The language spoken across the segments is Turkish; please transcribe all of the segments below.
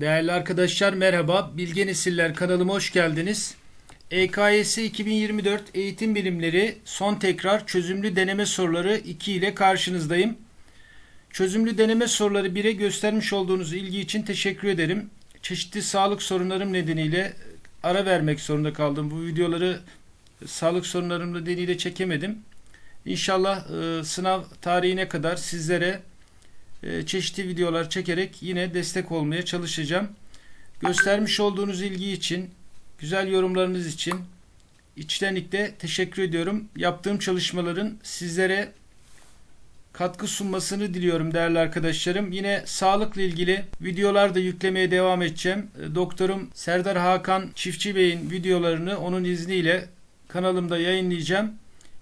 Değerli arkadaşlar merhaba. Bilge Nesiller kanalıma hoş geldiniz. EKYS 2024 Eğitim Bilimleri son tekrar çözümlü deneme soruları 2 ile karşınızdayım. Çözümlü deneme soruları 1'e göstermiş olduğunuz ilgi için teşekkür ederim. Çeşitli sağlık sorunlarım nedeniyle ara vermek zorunda kaldım. Bu videoları sağlık sorunlarım nedeniyle çekemedim. İnşallah e, sınav tarihine kadar sizlere çeşitli videolar çekerek yine destek olmaya çalışacağım. Göstermiş olduğunuz ilgi için, güzel yorumlarınız için içtenlikle teşekkür ediyorum. Yaptığım çalışmaların sizlere katkı sunmasını diliyorum değerli arkadaşlarım. Yine sağlıkla ilgili videolar da yüklemeye devam edeceğim. E, Doktorum Serdar Hakan Çiftçi Bey'in videolarını onun izniyle kanalımda yayınlayacağım.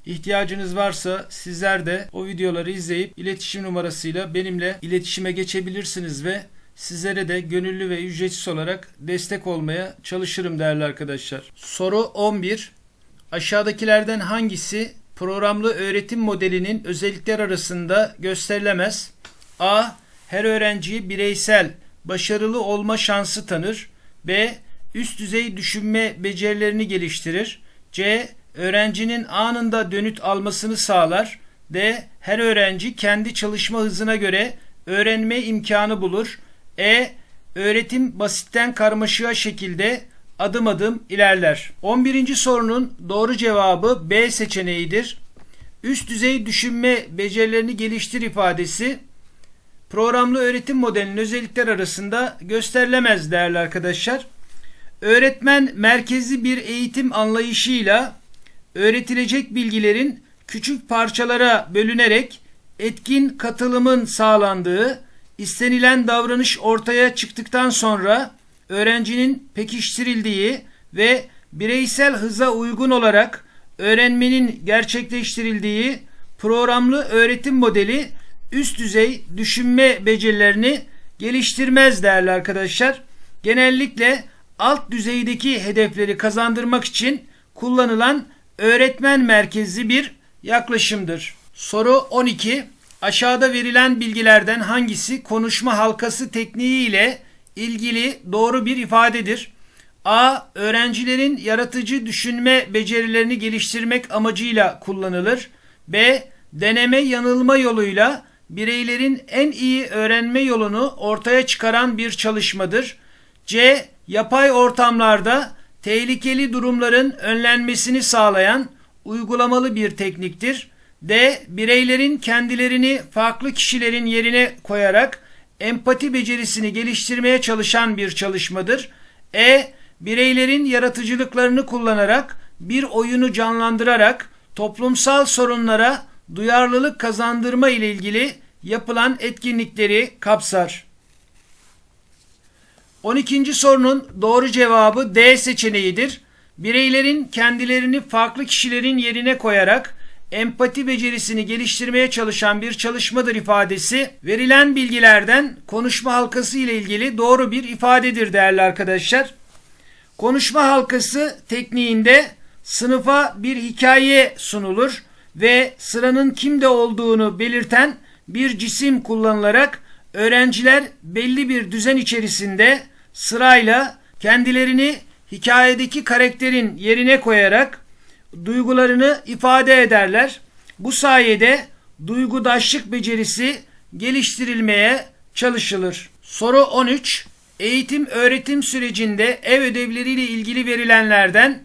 İhtiyacınız varsa sizler de o videoları izleyip iletişim numarasıyla benimle iletişime geçebilirsiniz ve sizlere de gönüllü ve ücretsiz olarak destek olmaya çalışırım değerli arkadaşlar. Soru 11. Aşağıdakilerden hangisi programlı öğretim modelinin özellikler arasında gösterilemez? A. Her öğrenciyi bireysel, başarılı olma şansı tanır. B. Üst düzey düşünme becerilerini geliştirir. C öğrencinin anında dönüt almasını sağlar. D. Her öğrenci kendi çalışma hızına göre öğrenme imkanı bulur. E. Öğretim basitten karmaşığa şekilde adım adım ilerler. 11. sorunun doğru cevabı B seçeneğidir. Üst düzey düşünme becerilerini geliştir ifadesi programlı öğretim modelinin özellikler arasında gösterilemez değerli arkadaşlar. Öğretmen merkezli bir eğitim anlayışıyla öğretilecek bilgilerin küçük parçalara bölünerek etkin katılımın sağlandığı, istenilen davranış ortaya çıktıktan sonra öğrencinin pekiştirildiği ve bireysel hıza uygun olarak öğrenmenin gerçekleştirildiği programlı öğretim modeli üst düzey düşünme becerilerini geliştirmez değerli arkadaşlar. Genellikle alt düzeydeki hedefleri kazandırmak için kullanılan öğretmen merkezli bir yaklaşımdır. Soru 12. Aşağıda verilen bilgilerden hangisi konuşma halkası tekniği ile ilgili doğru bir ifadedir? A. Öğrencilerin yaratıcı düşünme becerilerini geliştirmek amacıyla kullanılır. B. Deneme yanılma yoluyla bireylerin en iyi öğrenme yolunu ortaya çıkaran bir çalışmadır. C. Yapay ortamlarda tehlikeli durumların önlenmesini sağlayan uygulamalı bir tekniktir. D. Bireylerin kendilerini farklı kişilerin yerine koyarak empati becerisini geliştirmeye çalışan bir çalışmadır. E. Bireylerin yaratıcılıklarını kullanarak bir oyunu canlandırarak toplumsal sorunlara duyarlılık kazandırma ile ilgili yapılan etkinlikleri kapsar. 12. sorunun doğru cevabı D seçeneğidir. Bireylerin kendilerini farklı kişilerin yerine koyarak empati becerisini geliştirmeye çalışan bir çalışmadır ifadesi verilen bilgilerden konuşma halkası ile ilgili doğru bir ifadedir değerli arkadaşlar. Konuşma halkası tekniğinde sınıfa bir hikaye sunulur ve sıranın kimde olduğunu belirten bir cisim kullanılarak öğrenciler belli bir düzen içerisinde sırayla kendilerini hikayedeki karakterin yerine koyarak duygularını ifade ederler. Bu sayede duygudaşlık becerisi geliştirilmeye çalışılır. Soru 13. Eğitim öğretim sürecinde ev ödevleriyle ilgili verilenlerden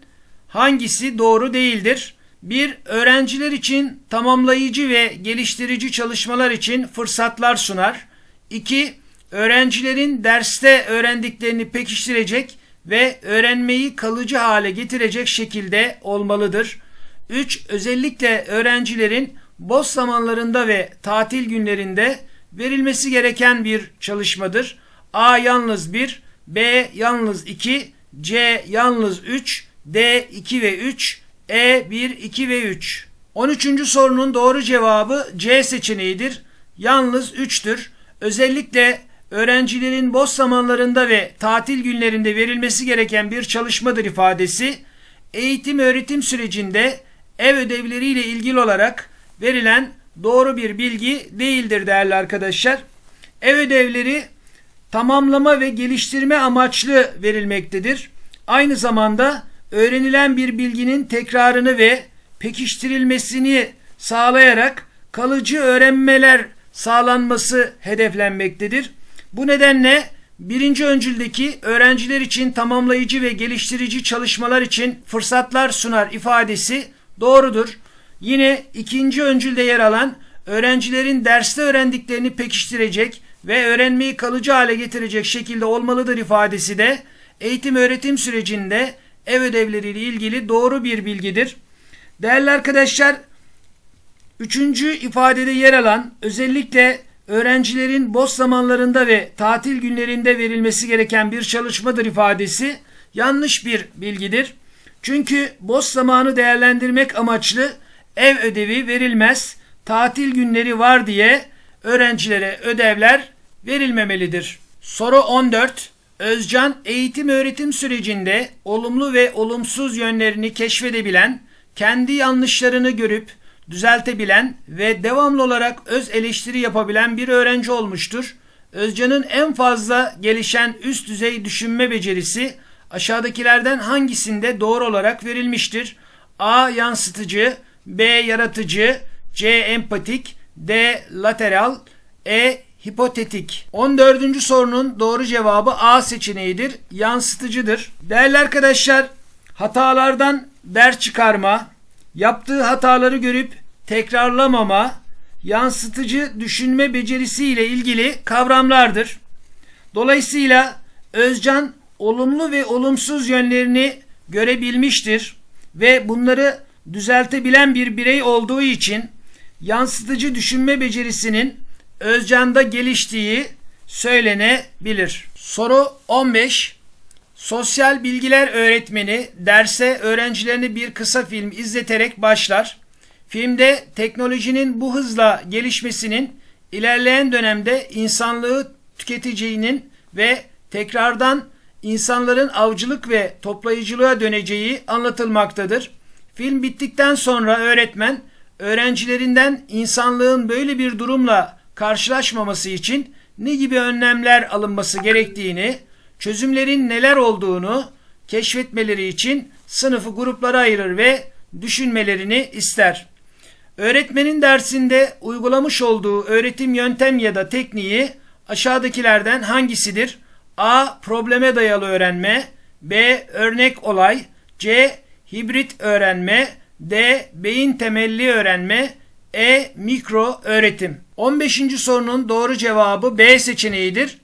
hangisi doğru değildir? 1. Öğrenciler için tamamlayıcı ve geliştirici çalışmalar için fırsatlar sunar. 2 öğrencilerin derste öğrendiklerini pekiştirecek ve öğrenmeyi kalıcı hale getirecek şekilde olmalıdır. 3. Özellikle öğrencilerin boş zamanlarında ve tatil günlerinde verilmesi gereken bir çalışmadır. A yalnız 1, B yalnız 2, C yalnız 3, D 2 ve 3, E 1, 2 ve 3. 13. sorunun doğru cevabı C seçeneğidir. Yalnız 3'tür. Özellikle öğrencilerin boş zamanlarında ve tatil günlerinde verilmesi gereken bir çalışmadır ifadesi eğitim öğretim sürecinde ev ödevleriyle ilgili olarak verilen doğru bir bilgi değildir değerli arkadaşlar. Ev ödevleri tamamlama ve geliştirme amaçlı verilmektedir. Aynı zamanda öğrenilen bir bilginin tekrarını ve pekiştirilmesini sağlayarak kalıcı öğrenmeler sağlanması hedeflenmektedir. Bu nedenle birinci öncüldeki öğrenciler için tamamlayıcı ve geliştirici çalışmalar için fırsatlar sunar ifadesi doğrudur. Yine ikinci öncülde yer alan öğrencilerin derste öğrendiklerini pekiştirecek ve öğrenmeyi kalıcı hale getirecek şekilde olmalıdır ifadesi de eğitim öğretim sürecinde ev ödevleriyle ilgili doğru bir bilgidir. Değerli arkadaşlar, üçüncü ifadede yer alan özellikle öğrencilerin boş zamanlarında ve tatil günlerinde verilmesi gereken bir çalışmadır ifadesi yanlış bir bilgidir. Çünkü boş zamanı değerlendirmek amaçlı ev ödevi verilmez. Tatil günleri var diye öğrencilere ödevler verilmemelidir. Soru 14. Özcan eğitim öğretim sürecinde olumlu ve olumsuz yönlerini keşfedebilen, kendi yanlışlarını görüp düzeltebilen ve devamlı olarak öz eleştiri yapabilen bir öğrenci olmuştur. Özcan'ın en fazla gelişen üst düzey düşünme becerisi aşağıdakilerden hangisinde doğru olarak verilmiştir? A. Yansıtıcı B. Yaratıcı C. Empatik D. Lateral E. Hipotetik. 14. sorunun doğru cevabı A seçeneğidir. Yansıtıcıdır. Değerli arkadaşlar, hatalardan ders çıkarma, yaptığı hataları görüp tekrarlamama, yansıtıcı düşünme becerisi ile ilgili kavramlardır. Dolayısıyla Özcan olumlu ve olumsuz yönlerini görebilmiştir ve bunları düzeltebilen bir birey olduğu için yansıtıcı düşünme becerisinin Özcan'da geliştiği söylenebilir. Soru 15. Sosyal bilgiler öğretmeni derse öğrencilerini bir kısa film izleterek başlar. Filmde teknolojinin bu hızla gelişmesinin ilerleyen dönemde insanlığı tüketeceğinin ve tekrardan insanların avcılık ve toplayıcılığa döneceği anlatılmaktadır. Film bittikten sonra öğretmen öğrencilerinden insanlığın böyle bir durumla karşılaşmaması için ne gibi önlemler alınması gerektiğini, çözümlerin neler olduğunu keşfetmeleri için sınıfı gruplara ayırır ve düşünmelerini ister. Öğretmenin dersinde uygulamış olduğu öğretim yöntem ya da tekniği aşağıdakilerden hangisidir? A. Probleme dayalı öğrenme B. Örnek olay C. Hibrit öğrenme D. Beyin temelli öğrenme E. Mikro öğretim 15. sorunun doğru cevabı B seçeneğidir.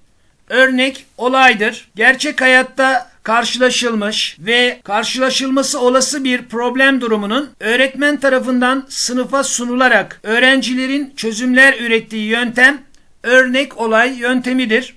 Örnek olaydır. Gerçek hayatta karşılaşılmış ve karşılaşılması olası bir problem durumunun öğretmen tarafından sınıfa sunularak öğrencilerin çözümler ürettiği yöntem örnek olay yöntemidir.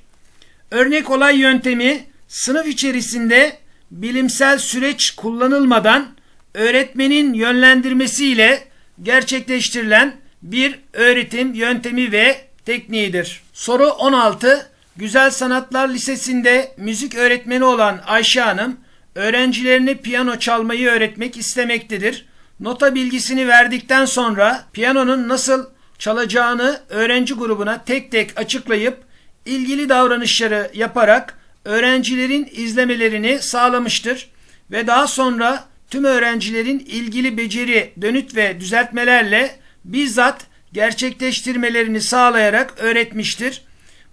Örnek olay yöntemi sınıf içerisinde bilimsel süreç kullanılmadan öğretmenin yönlendirmesiyle gerçekleştirilen bir öğretim yöntemi ve tekniğidir. Soru 16. Güzel Sanatlar Lisesi'nde müzik öğretmeni olan Ayşe Hanım öğrencilerine piyano çalmayı öğretmek istemektedir. Nota bilgisini verdikten sonra piyanonun nasıl çalacağını öğrenci grubuna tek tek açıklayıp ilgili davranışları yaparak öğrencilerin izlemelerini sağlamıştır ve daha sonra tüm öğrencilerin ilgili beceri, dönüt ve düzeltmelerle bizzat gerçekleştirmelerini sağlayarak öğretmiştir.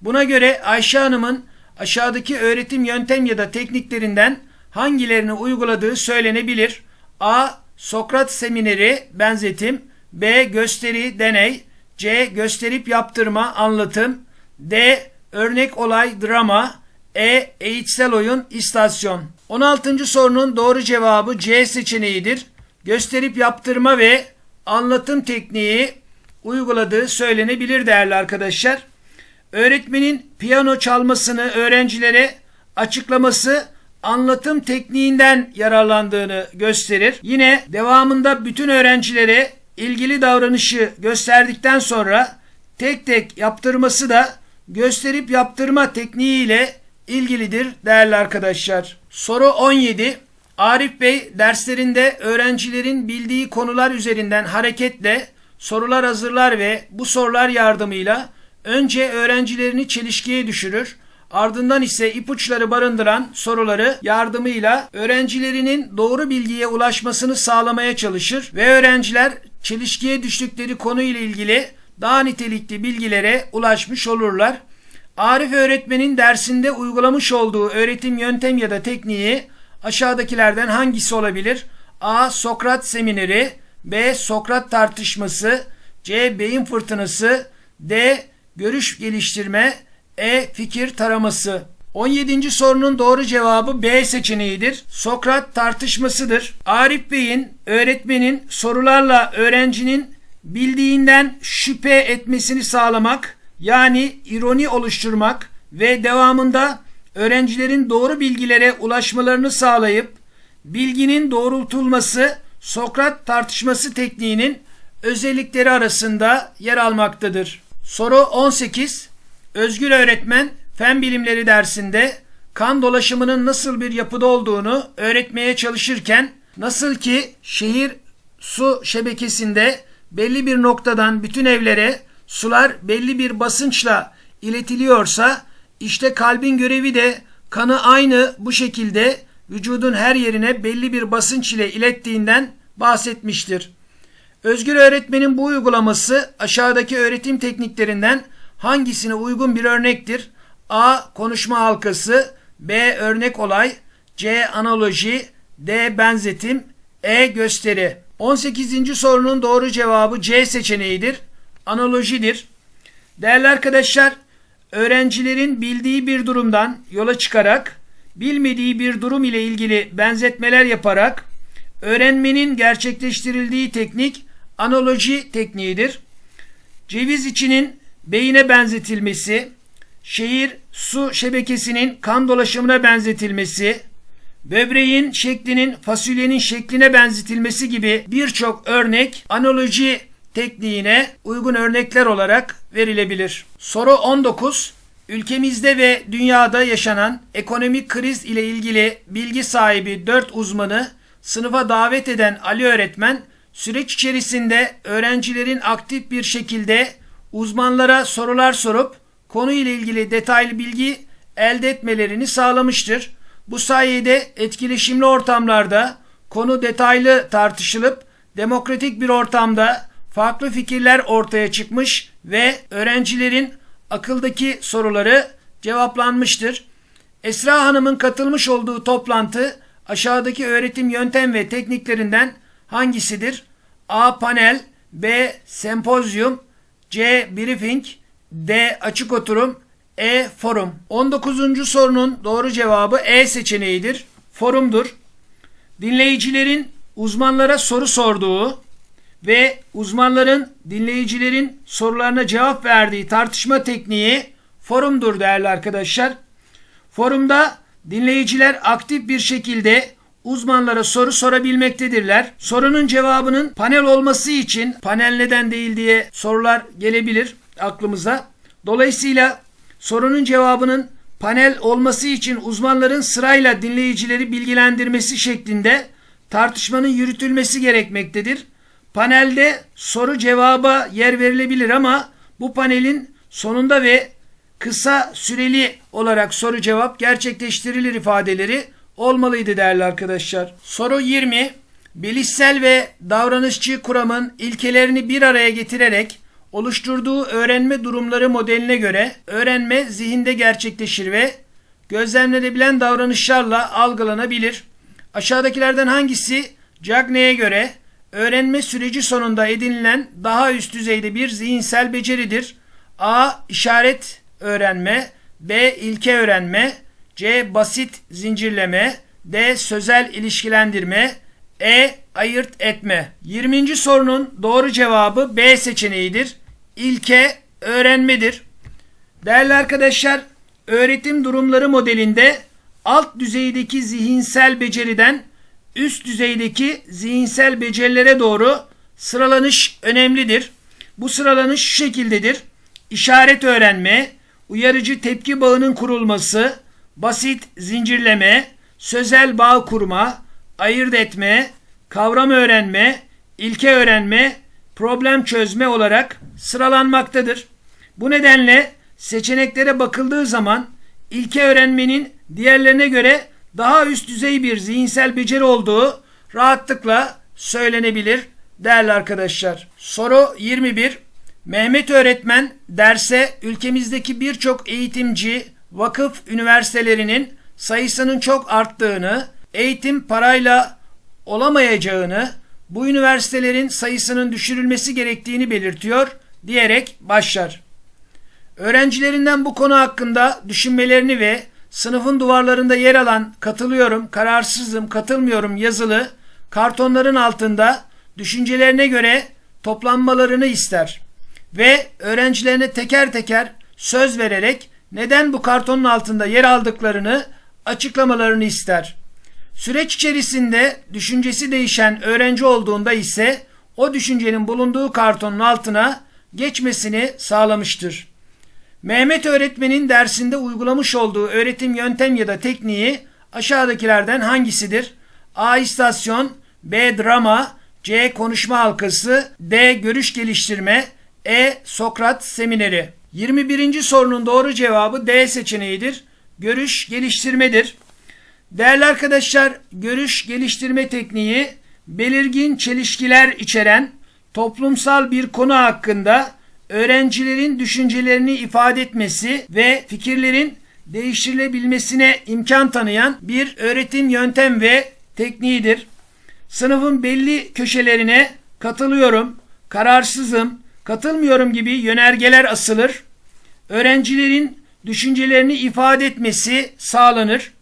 Buna göre Ayşe Hanım'ın aşağıdaki öğretim yöntem ya da tekniklerinden hangilerini uyguladığı söylenebilir. A. Sokrat semineri, benzetim. B. Gösteri, deney. C. Gösterip yaptırma, anlatım. D. Örnek olay, drama. E. Eğitsel oyun, istasyon. 16. sorunun doğru cevabı C seçeneğidir. Gösterip yaptırma ve anlatım tekniği uyguladığı söylenebilir değerli arkadaşlar. Öğretmenin piyano çalmasını öğrencilere açıklaması anlatım tekniğinden yararlandığını gösterir. Yine devamında bütün öğrencilere ilgili davranışı gösterdikten sonra tek tek yaptırması da gösterip yaptırma tekniğiyle ilgilidir değerli arkadaşlar. Soru 17. Arif Bey derslerinde öğrencilerin bildiği konular üzerinden hareketle sorular hazırlar ve bu sorular yardımıyla önce öğrencilerini çelişkiye düşürür. ardından ise ipuçları barındıran soruları yardımıyla öğrencilerinin doğru bilgiye ulaşmasını sağlamaya çalışır ve öğrenciler çelişkiye düştükleri konu ile ilgili daha nitelikli bilgilere ulaşmış olurlar. Arif öğretmenin dersinde uygulamış olduğu öğretim yöntem ya da tekniği aşağıdakilerden hangisi olabilir? A. Sokrat semineri B. Sokrat tartışması C. Beyin fırtınası D. Görüş geliştirme E. Fikir taraması 17. sorunun doğru cevabı B seçeneğidir. Sokrat tartışmasıdır. Arif Bey'in öğretmenin sorularla öğrencinin bildiğinden şüphe etmesini sağlamak yani ironi oluşturmak ve devamında öğrencilerin doğru bilgilere ulaşmalarını sağlayıp bilginin doğrultulması Sokrat tartışması tekniğinin özellikleri arasında yer almaktadır. Soru 18. Özgür öğretmen fen bilimleri dersinde kan dolaşımının nasıl bir yapıda olduğunu öğretmeye çalışırken nasıl ki şehir su şebekesinde belli bir noktadan bütün evlere sular belli bir basınçla iletiliyorsa işte kalbin görevi de kanı aynı bu şekilde vücudun her yerine belli bir basınç ile ilettiğinden bahsetmiştir. Özgür öğretmenin bu uygulaması aşağıdaki öğretim tekniklerinden hangisine uygun bir örnektir? A. Konuşma halkası B. Örnek olay C. Analoji D. Benzetim E. Gösteri 18. sorunun doğru cevabı C seçeneğidir. Analojidir. Değerli arkadaşlar, öğrencilerin bildiği bir durumdan yola çıkarak bilmediği bir durum ile ilgili benzetmeler yaparak öğrenmenin gerçekleştirildiği teknik analoji tekniğidir. Ceviz içinin beyine benzetilmesi, şehir su şebekesinin kan dolaşımına benzetilmesi, böbreğin şeklinin fasulyenin şekline benzetilmesi gibi birçok örnek analoji tekniğine uygun örnekler olarak verilebilir. Soru 19. Ülkemizde ve dünyada yaşanan ekonomik kriz ile ilgili bilgi sahibi 4 uzmanı sınıfa davet eden Ali öğretmen süreç içerisinde öğrencilerin aktif bir şekilde uzmanlara sorular sorup konu ile ilgili detaylı bilgi elde etmelerini sağlamıştır. Bu sayede etkileşimli ortamlarda konu detaylı tartışılıp demokratik bir ortamda farklı fikirler ortaya çıkmış ve öğrencilerin akıldaki soruları cevaplanmıştır. Esra Hanım'ın katılmış olduğu toplantı aşağıdaki öğretim yöntem ve tekniklerinden hangisidir? A. Panel B. Sempozyum C. Briefing D. Açık oturum E. Forum 19. sorunun doğru cevabı E seçeneğidir. Forumdur. Dinleyicilerin uzmanlara soru sorduğu ve uzmanların dinleyicilerin sorularına cevap verdiği tartışma tekniği forumdur değerli arkadaşlar. Forumda dinleyiciler aktif bir şekilde uzmanlara soru sorabilmektedirler. Sorunun cevabının panel olması için panel neden değil diye sorular gelebilir aklımıza. Dolayısıyla sorunun cevabının panel olması için uzmanların sırayla dinleyicileri bilgilendirmesi şeklinde tartışmanın yürütülmesi gerekmektedir. Panelde soru cevaba yer verilebilir ama bu panelin sonunda ve kısa süreli olarak soru cevap gerçekleştirilir ifadeleri olmalıydı değerli arkadaşlar. Soru 20. Bilişsel ve davranışçı kuramın ilkelerini bir araya getirerek oluşturduğu öğrenme durumları modeline göre öğrenme zihinde gerçekleşir ve gözlemlenebilen davranışlarla algılanabilir. Aşağıdakilerden hangisi Cagney'e göre öğrenme süreci sonunda edinilen daha üst düzeyde bir zihinsel beceridir? A. İşaret öğrenme B. ilke öğrenme C. Basit zincirleme D. Sözel ilişkilendirme E. Ayırt etme 20. sorunun doğru cevabı B seçeneğidir. İlke öğrenmedir. Değerli arkadaşlar, öğretim durumları modelinde alt düzeydeki zihinsel beceriden üst düzeydeki zihinsel becerilere doğru sıralanış önemlidir. Bu sıralanış şu şekildedir. İşaret öğrenme, uyarıcı tepki bağının kurulması, basit zincirleme, sözel bağ kurma, ayırt etme, kavram öğrenme, ilke öğrenme, problem çözme olarak sıralanmaktadır. Bu nedenle seçeneklere bakıldığı zaman ilke öğrenmenin diğerlerine göre daha üst düzey bir zihinsel beceri olduğu rahatlıkla söylenebilir değerli arkadaşlar. Soru 21. Mehmet öğretmen derse ülkemizdeki birçok eğitimci, vakıf üniversitelerinin sayısının çok arttığını, eğitim parayla olamayacağını, bu üniversitelerin sayısının düşürülmesi gerektiğini belirtiyor diyerek başlar. Öğrencilerinden bu konu hakkında düşünmelerini ve sınıfın duvarlarında yer alan katılıyorum, kararsızım, katılmıyorum yazılı kartonların altında düşüncelerine göre toplanmalarını ister ve öğrencilerine teker teker söz vererek neden bu kartonun altında yer aldıklarını açıklamalarını ister. Süreç içerisinde düşüncesi değişen öğrenci olduğunda ise o düşüncenin bulunduğu kartonun altına geçmesini sağlamıştır. Mehmet öğretmenin dersinde uygulamış olduğu öğretim yöntem ya da tekniği aşağıdakilerden hangisidir? A. İstasyon B. Drama C. Konuşma halkası D. Görüş geliştirme E. Sokrat semineri 21. sorunun doğru cevabı D seçeneğidir. Görüş geliştirmedir. Değerli arkadaşlar, görüş geliştirme tekniği belirgin çelişkiler içeren toplumsal bir konu hakkında öğrencilerin düşüncelerini ifade etmesi ve fikirlerin değiştirilebilmesine imkan tanıyan bir öğretim yöntem ve tekniğidir. Sınıfın belli köşelerine katılıyorum, kararsızım, katılmıyorum gibi yönergeler asılır. Öğrencilerin düşüncelerini ifade etmesi sağlanır.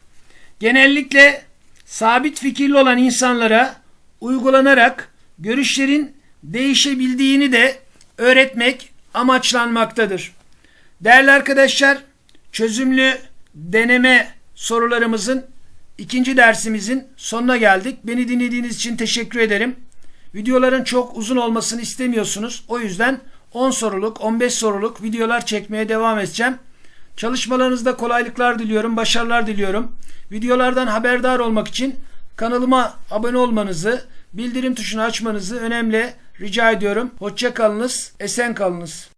Genellikle sabit fikirli olan insanlara uygulanarak görüşlerin değişebildiğini de öğretmek amaçlanmaktadır. Değerli arkadaşlar, çözümlü deneme sorularımızın ikinci dersimizin sonuna geldik. Beni dinlediğiniz için teşekkür ederim. Videoların çok uzun olmasını istemiyorsunuz. O yüzden 10 soruluk, 15 soruluk videolar çekmeye devam edeceğim. Çalışmalarınızda kolaylıklar diliyorum, başarılar diliyorum. Videolardan haberdar olmak için kanalıma abone olmanızı, bildirim tuşunu açmanızı önemli rica ediyorum. Hoşça kalınız, esen kalınız.